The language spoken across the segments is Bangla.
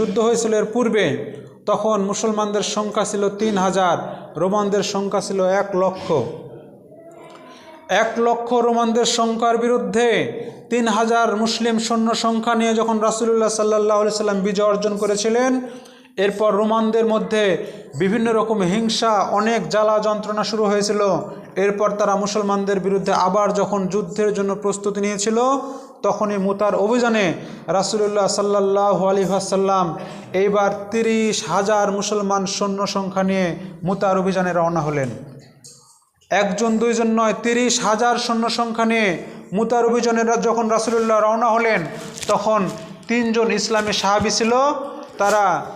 যুদ্ধ হয়েছিল এর পূর্বে, তখন মুসলমানদের সংখ্যা ছিল তিন হাজার, রোমানদের সংখ্যা ছিল এক লক্ষ। এক লক্ষ রোমানদের সংখ্যার বিরুদ্ধে তিন হাজার মুসলিম সৈন্য সংখ্যা নিয়ে যখন রাসুলুল্লাহ সাল্লাহ সাল্লাম বিজয় অর্জন করেছিলেন, এরপর রোমানদের মধ্যে বিভিন্ন রকম হিংসা, অনেক জ্বালা যন্ত্রণা শুরু হয়েছিল। এরপর তারা মুসলমানদের বিরুদ্ধে আবার যখন যুদ্ধের জন্য প্রস্তুতি নিয়েছিল, তখনই মুতার অভিযানে রাসুলুল্লাহ সাল্লাহ আলী আসাল্লাম এইবার তিরিশ হাজার মুসলমান সৈন্য সংখ্যা নিয়ে মুতার অভিযানে রওনা হলেন। একজন, দুইজন নয়, তিরিশ হাজার সৈন্য সংখ্যা নিয়ে মুতার অভিযানে যখন রাসুলুল্লাহ রওনা হলেন, তখন তিনজন ইসলামী সাহাবি ছিল। তারা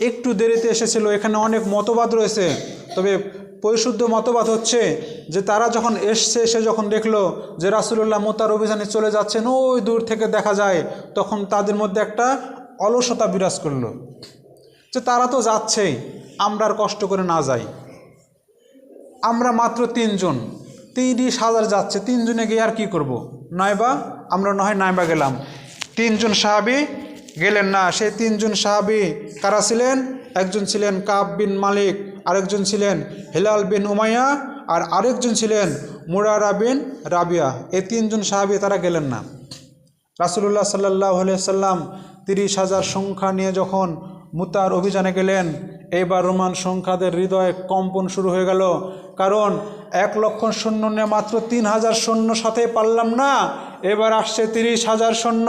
একটু দেরিতে এসেছিল। এখানে অনেক মতবাদ রয়েছে। তবে পরিশুদ্ধ মতবাদ হচ্ছে যে তারা যখন এসছে এসে যখন দেখল যে রাসুলুল্লাহ মোতার অভিযানে চলে যাচ্ছেন, ওই দূর থেকে দেখা যায়, তখন তাদের মধ্যে একটা অলসতা বিরাজ করল। যে তারা তো যাচ্ছেই, আমরা আর কষ্ট করে না যাই। আমরা মাত্র তিনজন, তিরিশ হাজার যাচ্ছে, তিনজনে গিয়ে আর কি করব। নয়বা আমরা নয় নাইবা গেলাম। তিনজন সাহাবি গেলেন না, সেই তিনজন সাহাবি কারা ছিলেন? একজন ছিলেন কাব বিন মালিক। আরেকজন ছিলেন হেলাল বিন উমাইয়া আর আরেকজন ছিলেন মুরারা বিন রাবিয়া। এই তিনজন সাহাবি তারা গেলেন না। রাসুলুল্লাহ সাল্লাহ সাল্লাম তিরিশ হাজার সংখ্যা নিয়ে যখন মুতার অভিযানে গেলেন এইবার রোমান সংখ্যাদের হৃদয়ে কম্পন শুরু হয়ে গেল। কারণ এক লক্ষ সৈন্য নিয়ে মাত্র তিন হাজার সৈন্য সাথে পারলাম না। এবার আসছে তিরিশ হাজার সৈন্য।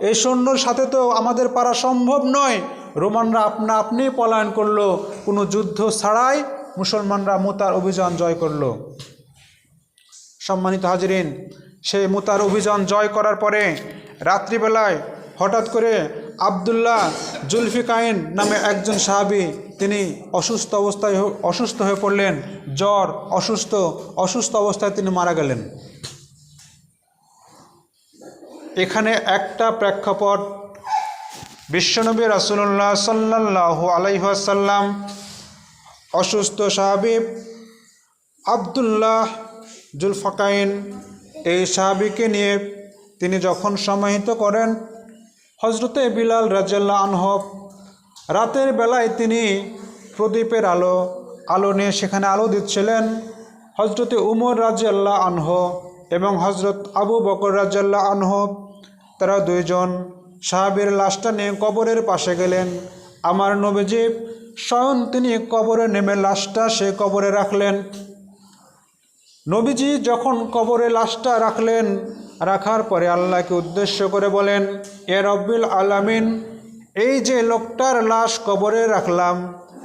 এই সৈন্যর সাথে তো আমাদের পারা সম্ভব নয়। রোমানরা আপনা আপনি পলায়ন করল, কোনো যুদ্ধ ছাড়াই মুসলমানরা মুতার অভিযান জয় করল। সম্মানিত হাজরিন সেই মুতার অভিযান জয় করার পরে রাত্রিবেলায় হঠাৎ করে আবদুল্লাহ জুলফিকাইন নামে একজন সাহাবি, তিনি অসুস্থ অবস্থায় অসুস্থ হয়ে পড়লেন, জ্বর, অসুস্থ অসুস্থ অবস্থায় তিনি মারা গেলেন। এখানে একটা প্রেক্ষাপট বিশ্বনবী রাসুল্লাহ সাল্লাহ আলাইহাসাল্লাম অসুস্থ সাহাবিব আবদুল্লাহ জুলফাকাইন, এই সাহাবিকে নিয়ে তিনি যখন সমাহিত করেন হজরতে বিলাল রাজ্লাহ আনহব রাতের বেলায় তিনি প্রদীপের আলো আলো নিয়ে সেখানে আলো দিচ্ছিলেন। হজরতে উমর রাজিয়াল্লাহ আনহ এবং হজরত আবু বকর রাজিয়াল্লাহ আনহ, তারা দুইজন সাহাবের লাশটা নিয়ে কবরের পাশে গেলেন। আমার নবীজি স্বয়ং তিনি কবরে নেমে লাশটা সে কবরে রাখলেন। নবীজি যখন কবরে লাশটা রাখলেন, রাখার পরে আল্লাহকে উদ্দেশ্য করে বলেন, এ রব্বিল আলামিন, এই যে লোকটার লাশ কবরে রাখলাম,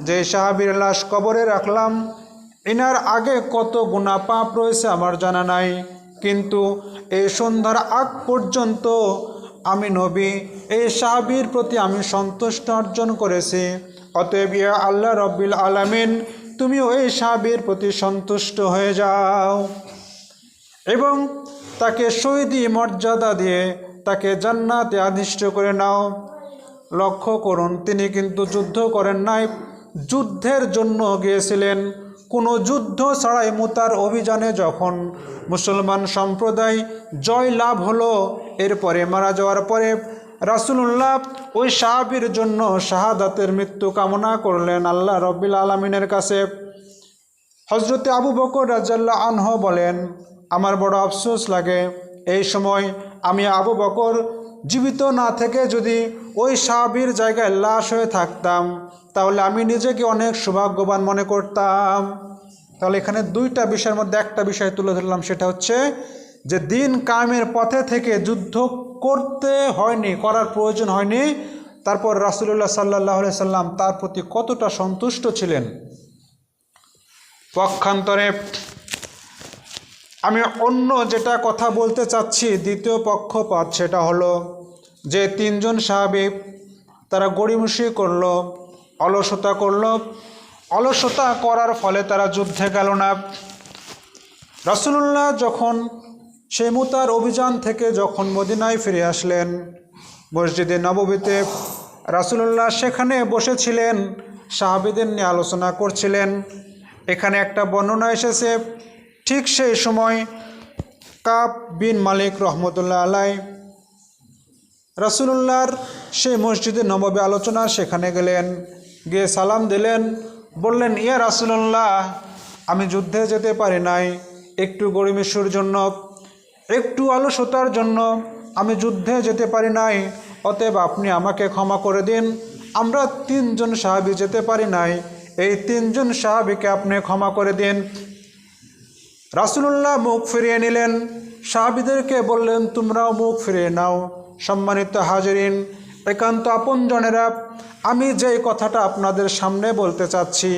যে সাহাবীর লাশ কবরে রাখলাম, এনার আগে কত গুণা পাপ রয়েছে আমার জানা নাই। কিন্তু এই সন্ধ্যার আগ পর্যন্ত আমি নবী। এই সাহাবীর প্রতি আমি সন্তুষ্ট অর্জন করেছি। অতএব আল্লাহ রব্বিল আলামিন, তুমিও এই সাহাবীর প্রতি সন্তুষ্ট হয়ে যাও। এবং তাকে শহীদি মর্যাদা দিয়ে তাকে জান্নাতে আদিষ্ট করে নাও। লক্ষ্য করুন, তিনি কিন্তু যুদ্ধ করেন নাই, যুদ্ধের জন্য গিয়েছিলেন। কোনো যুদ্ধ ছাড়াই মুতার অভিযানে যখন মুসলমান সম্প্রদায় জয় লাভ হলো, এরপরে মারা যাওয়ার পরে রাসুলুল্লাহ ওই সাহাবির জন্য শাহাদাতের মৃত্যু কামনা করলেন আল্লাহ রব্বিল আলমিনের কাছে। হজরতে আবু বকর রাজাল্লাহ আনহ বলেন, আমার বড় আফসোস লাগে, এই সময় আমি আবু বকর জীবিত না থেকে যদি ওই সাহাবির জায়গায় লাশ হয়ে থাকতাম, তাহলে আমি নিজেকে অনেক সৌভাগ্যবান মনে করতাম। তাহলে এখানে দুইটা বিষয়ের মধ্যে একটা বিষয় তুলে ধরলাম, সেটা হচ্ছে যে দিন কায়েমের পথে থেকে যুদ্ধ করতে হয়নি, করার প্রয়োজন হয়নি। তারপর রাসুলুল্লাহ সাল্লাহ সাল্লাম তার প্রতি কতটা সন্তুষ্ট ছিলেন? পক্ষান্তরে আমি অন্য যেটা কথা বলতে চাচ্ছি, দ্বিতীয় পক্ষপাত সেটা হলো যে তিনজন সাহাবি তারা গড়িমসি করল, অলসতা করল। অলসতা করার ফলে তারা যুদ্ধে গেল না। রাসুলুল্লাহ যখন সেই মুতার অভিযান থেকে যখন মদিনায় ফিরে আসলেন, মসজিদে নববীতে রাসুলুল্লাহ সেখানে বসেছিলেন, সাহাবিদের নিয়ে আলোচনা করছিলেন। এখানে একটা বর্ণনা এসেছে ঠিক সেই সময় কাব বিন মালিক রহমতুল্লাহ আলাই রাসুলুল্লাহর সেই মসজিদে নববী আলোচনা সেখানে গেলেন, গিয়ে সালাম দিলেন, বললেন, ইয়া রাসুল্লাহ আমি যুদ্ধে যেতে পারি নাই, একটু গরিমেশুর জন্য, একটু আলসতার জন্য, আমি যুদ্ধে যেতে পারি নাই, অতএব আপনি আমাকে ক্ষমা করে দিন, আমরা তিনজন সাহাবি যেতে পারি নাই, এই তিনজন সাহাবিকে আপনি ক্ষমা করে দিন। রাসুলুল্লাহ মুখ ফিরিয়ে নিলেন। সাহাবিদেরকে বললেন, তোমরাও মুখ ফিরিয়ে নাও, সম্মানিত হাজরিন। একান্ত আপনজনেরা আমি যেই কথাটা আপনাদের সামনে বলতে চাচ্ছি,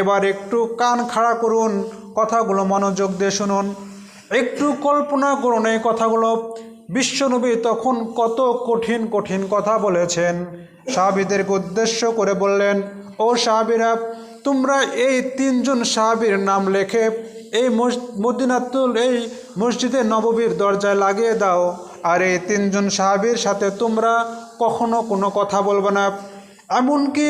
এবার একটু কান খাড়া করুন, কথাগুলো মনোযোগ দিয়ে শুনুন। একটু কল্পনা করুন এই কথাগুলো। বিশ্বনবী তখন কত কঠিন কঠিন কথা বলেছেন। সাহাবিদেরকে উদ্দেশ্য করে বললেন, ও সাহাবিরা, তোমরা এই তিনজন সাহাবির নাম লেখে এই মদিনাতুল, এই মসজিদে নববীর দরজায় লাগিয়ে দাও। আর এই তিনজন সাহাবির সাথে তোমরা কখনো কোনো কথা বলবে না। এমনকি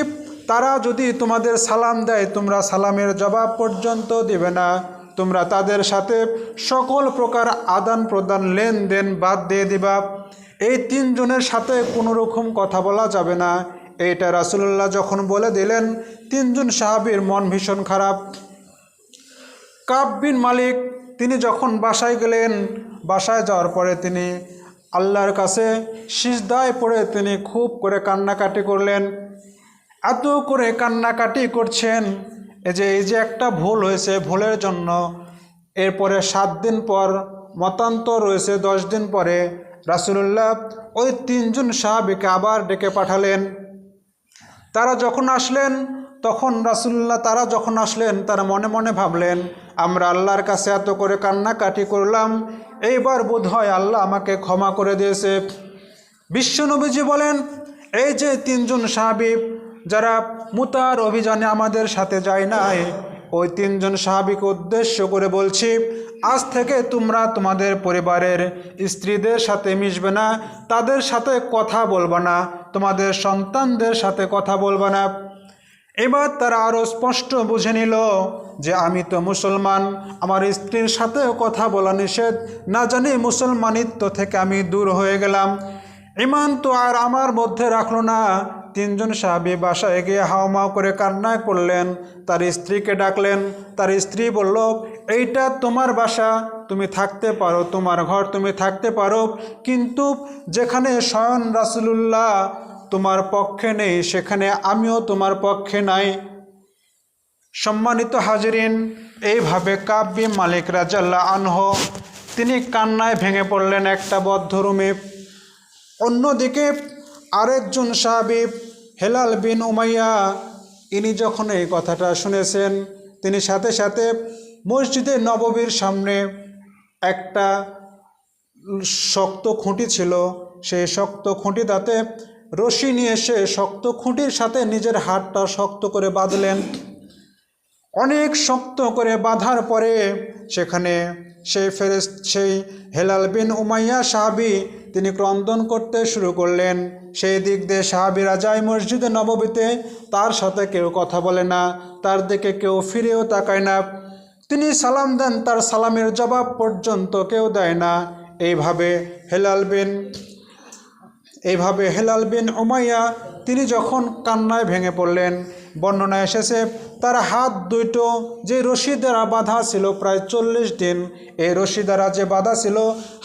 তারা যদি তোমাদের সালাম দেয়, তোমরা সালামের জবাব পর্যন্ত দিবে না। তোমরা তাদের সাথে সকল প্রকার আদান প্রদান লেনদেন বাদ দিয়ে দিবা। এই তিনজনের সাথে কোনো রকম কথা বলা যাবে না। এইটা রাসুল্লাহ যখন বলে দিলেন, তিনজন সাহাবির মন ভীষণ খারাপ। কাব বিন মালিক, তিনি যখন বাসায় গেলেন, বাসায় যাওয়ার পরে তিনি আল্লাহর কাছে সিজদায় পড়ে তিনি খুব করে কান্নাকাটি করলেন। এত করে কান্নাকাটি করছেন এই যে এই যে একটা ভুল হয়েছে ভুলের জন্য, এরপরে সাত দিন পর মতান্তর রয়েছে, দশ দিন পরে রাসুলুল্লাহ ওই তিনজন সাহাবিকে আবার ডেকে পাঠালেন। তারা যখন আসলেন তখন রাসুল্লাহ তারা যখন আসলেন, তারা মনে মনে ভাবলেন, আমরা আল্লাহর কাছে এত করে কান্নাকাটি করলাম, এইবার বোধ হয় আল্লাহ আমাকে ক্ষমা করে দিয়েছে। বিশ্বনবীজি বলেন, এই যে তিনজন সাহাবি, যারা মুতার অভিযানে আমাদের সাথে যায় নাই, ওই তিনজন সাহাবিকে উদ্দেশ্য করে বলছি, আজ থেকে তোমরা তোমাদের পরিবারের স্ত্রীদের সাথে মিশবে না, তাদের সাথে কথা বলবে না, তোমাদের সন্তানদের সাথে কথা বলবে না। এবার তারা আরও স্পষ্ট বুঝে নিল যে আমি তো মুসলমান। আমার স্ত্রীর সাথেও কথা বলা নিষেধ। না জানি মুসলমানিত্ব থেকে আমি দূর হয়ে গেলাম। ইমান তো আর আমার মধ্যে রাখল না। তিনজন সাহাবি বাসায় গিয়ে হাওমাও করে কান্না করলেন তার স্ত্রীকে ডাকলেন। তার স্ত্রী বলল, এইটা তোমার বাসা। তুমি থাকতে পারো। তোমার ঘর তুমি থাকতে পারো। কিন্তু যেখানে স্বয়ং রাসুলুল্লাহ তোমার পক্ষে নেই, সেখানে আমিও তোমার পক্ষে নাই। সম্মানিত হাজরিন, এইভাবে কাব্যি মালিক রাজাল্লাহ আনহ, তিনি কান্নায় ভেঙে পড়লেন একটা বদ্ধ রুমে। অন্যদিকে আরেকজন সাহাবি, হেলাল বিন উমাইয়া, ইনি যখন এই কথাটা শুনেছেন, তিনি সাথে সাথে মসজিদে নববীর সামনে একটা শক্ত খুঁটি ছিল। সেই শক্ত খুঁটি তাতে রশি নিয়ে এসে শক্ত খুঁটির সাথে নিজের হাতটা শক্ত করে বাঁধলেন। অনেক শক্ত করে বাঁধার পরে সেখানে সেই ফেরেস সেই হেলাল বিন উমাইয়া সাহাবি তিনি ক্রন্দন করতে শুরু করলেন। সেই দিক দিয়ে সাহাবিরা যায় মসজিদে নববীতে, তার সাথে কেউ কথা বলে না, তার দিকে কেউ ফিরেও তাকায় না। তিনি সালাম দেন, তার সালামের জবাব পর্যন্ত কেউ দেয় না। এইভাবে হেলাল বিন এইভাবে হেলাল বিন উমাইয়া, তিনি যখন কান্নায় ভেঙে পড়লেন বর্ণনা এসেছে, তার হাত দুইটো যে রশি দ্বারা বাঁধা ছিল প্রায় চল্লিশ দিন, এই রশি দ্বারা যে বাঁধা ছিল,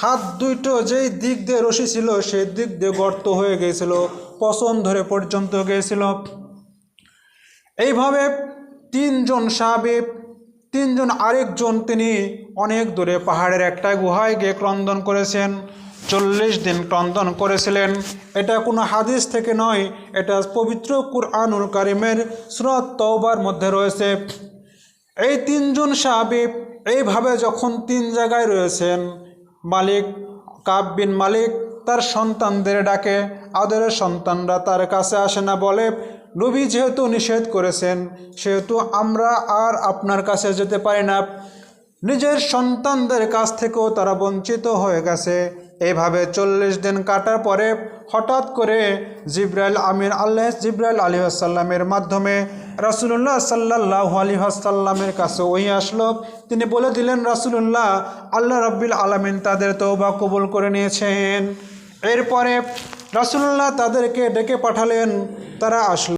হাত দুইটো যেই দিক দিয়ে রশি ছিল, সেই দিক দিয়ে গর্ত হয়ে গিয়েছিল পছন ধরে পর্যন্ত গিয়েছিল। এইভাবে তিনজন সাহাবি, তিনজন আরেকজন তিনি অনেক দূরে পাহাড়ের একটা গুহায় গিয়ে ক্রন্দন করেছেন। চল্লিশ দিন ক্রন্দন করেছিলেন। এটা কোনো হাদিস থেকে নয়, এটা পবিত্র কুরআনুল কারিমের সুরত তওবার মধ্যে রয়েছে। এই তিনজন সাহাবি এইভাবে যখন তিন জায়গায় রয়েছেন, মালিক কাব বিন মালিক তার সন্তানদের ডাকে, আদরের সন্তানরা তার কাছে আসে না, বলে, নবী যেহেতু নিষেধ করেছেন, সেহেতু আমরা আর আপনার কাছে যেতে পারি না। নিজের সন্তানদের কাছ থেকেও তারা বঞ্চিত হয়ে গেছে। এইভাবে চল্লিশ দিন কাটার পরে হঠাৎ করে জিব্রাইল আমির আল্লাহ জিব্রাইল আলী আসাল্লামের মাধ্যমে রাসুলুল্লাহ সাল্লাহ আলী আসাল্লামের কাছে ওই আসলো। তিনি বলে দিলেন, রাসুলুল্লাহ, আল্লাহ রব্বিল আলমিন তাদের তৌবা কবুল করে নিয়েছেন। এরপরে রাসুল্লাহ তাদেরকে ডেকে পাঠালেন, তারা আসলো।